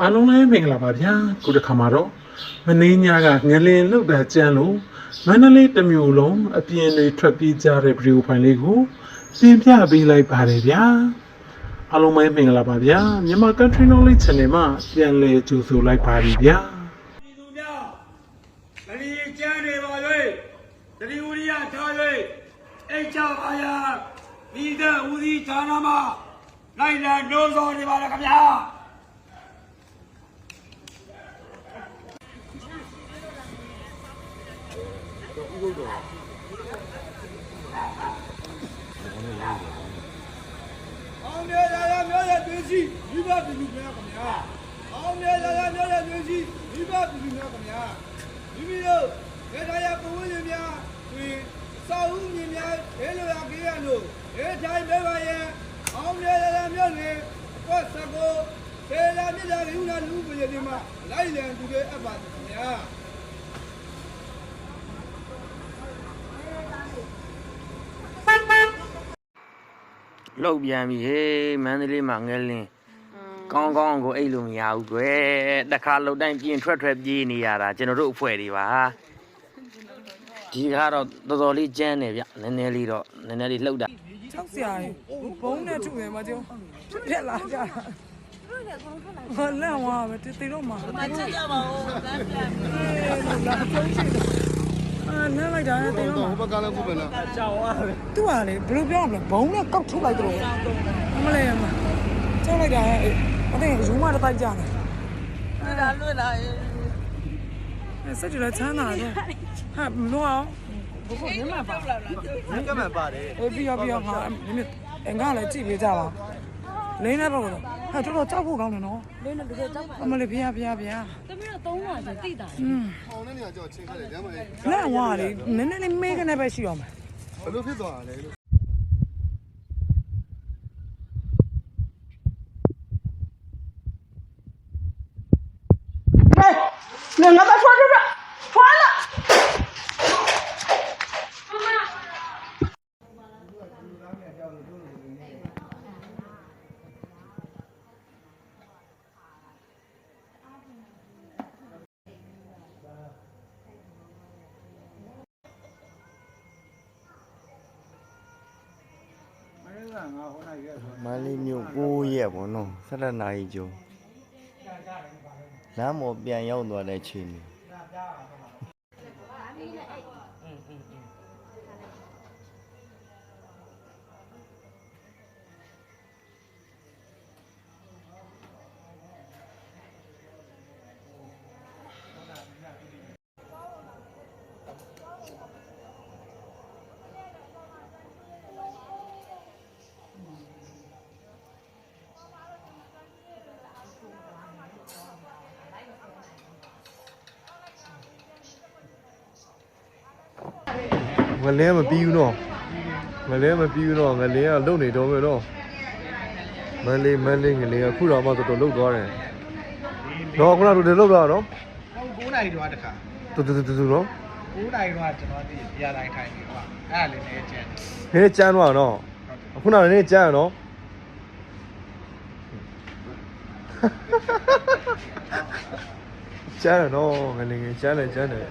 အားလုံးလည်းမင်္ဂလာပါဗျာခုတစ်ခါမှာတော့မင်းညကငလင်လောက်တာကြမ်းလို့မန္တလေးတစ်မျိုးလုံးအပြင်းတွေထွက်ပြေးကြတဲ့ဗီဒီယိုဖိုင်လေးကိုပြင်ပြပေးလိုက်ပါတယ်ဗျာအားလုံးပဲမင်္ဂလာပါဗျာမြန်မာ Country Knowledge Channel မှာပြန်လည်ကြိုဆိုလိုက်ပါပြီဗျာပြည်သူများတတိယကျမ်းနေပါ၍တတိဝရိယထား၍အိတ်ချပါရမိသက်ဦးစီးဌာနမှနိုင်လံနှိုးဆော်နေပါလေခင်ဗျာ အောင်မြတ်ရာရာမျိုးရဲ့တွင်းရှိမိဘပြည်သူများခင်ဗျာအောင်မြတ်ရာရာမျိုးရဲ့တွင်းရှိမိဘပြည်သူများခင်ဗျာမိမိတို့ဒေသရပုံဝင်များတွင်စာအုပ်မြင်များဒဲလိုရကြီးရလို့ဒေတိုင်းမဲပါရဲ့အောင်မြတ်ရာရာမျိုးနဲ့အကွက်စကောဒေလာမြစ်ရာလူနာလူပြည်တွေမှာလိုက်လံသူတွေအပ်ပါခင်ဗျာ လောက်ပြန်ပြီဟေးမန္တလေးမှာငဲလင်းကောင်းကောင်းကိုအိတ်လို့မရဘူးကွယ်တခါလောက်တိုင်းပြင်ထွက်ထွက်ပြေးနေရတာကျွန်တော်တို့အဖွဲ့တွေပါဒီကတော့တော်တော်လေးကြမ်းတယ်ဗျနည်းနည်းလေးတော့နည်းနည်းလေးလှုပ်တာချောက်စရာကြီးဘုံနဲ့ထုတယ်မကျော်ပြက်လာကြဘာလဲဝါပဲတေတော့မှာမချက်ကြပါဦးလမ်းပြန်လာဆုံးရှိတယ် အာနားလိုက်တာတေတော့မှာဘက်ကလည်းခုပဲလားသူကလေဘယ်လိုပြောမလဲဘုံနဲ့ကောက်ထုတ်လိုက်တော့အမလေးမကျောက်လိုက်တာအဲ့အသိယူမတစ်တိုက်ကြတယ်လွတ်လာလွတ်လာစက်ကြလားချမ်းသာတော့ဟာမလို့အောင်ဘုကညမပါကမှန်ပါတယ်အေးပြီးရောပြီးရောဟာဒီမြအင်္ဂါလည်းကြည့်ပေးကြပါလင်းနေတော့ ဟာတော်တော်ကြောက်ဖို့ကောင်းတယ်နော်လင်းနဲ့တကယ်ကြောက်ပါအမလေးဖျားဖျားဖျားတမီးတော့သုံးပါဆိုတိတာอืม။အောင်တဲ့နေရာကြောက်ချင်းခါတယ်ညမလေးလက်ဝါလေနည်းနည်းလေးမေးကနေပဲရှိအောင်မယ်ဘယ်လိုဖြစ်သွားတာလဲလို့နင်ငါတော့ထွ မန္တလေးမြို့9ရက်ပေါ့နော်17နာရီကျော်လမ်းပေါ်ပြန်ရောက်သွားတဲ့ချိန် ငလင်းမပြီးဘူးနော်ငလင်းမပြီးဘူးနော်ငလင်းကလုံနေတော့မယ်နော်မန်လေးမန်လေးငလင်းကခုတော့မှတော်တော်လုံသွားတယ်တော့ခုနကတို့လုံသွားတော့9နိုင်တော့တခါတူတူတူတူနော်9နိုင်တော့ကျွန်တော်ဒီပြတိုင်းထိုင်နေတော့အဲ့ဒါလေးနေကျန်နည်းကျန်းသွားတော့ခုနကနည်းကျန်းရနော်ကျန်းရနော်ငလင်းကျန်းတယ်ကျန်းတယ်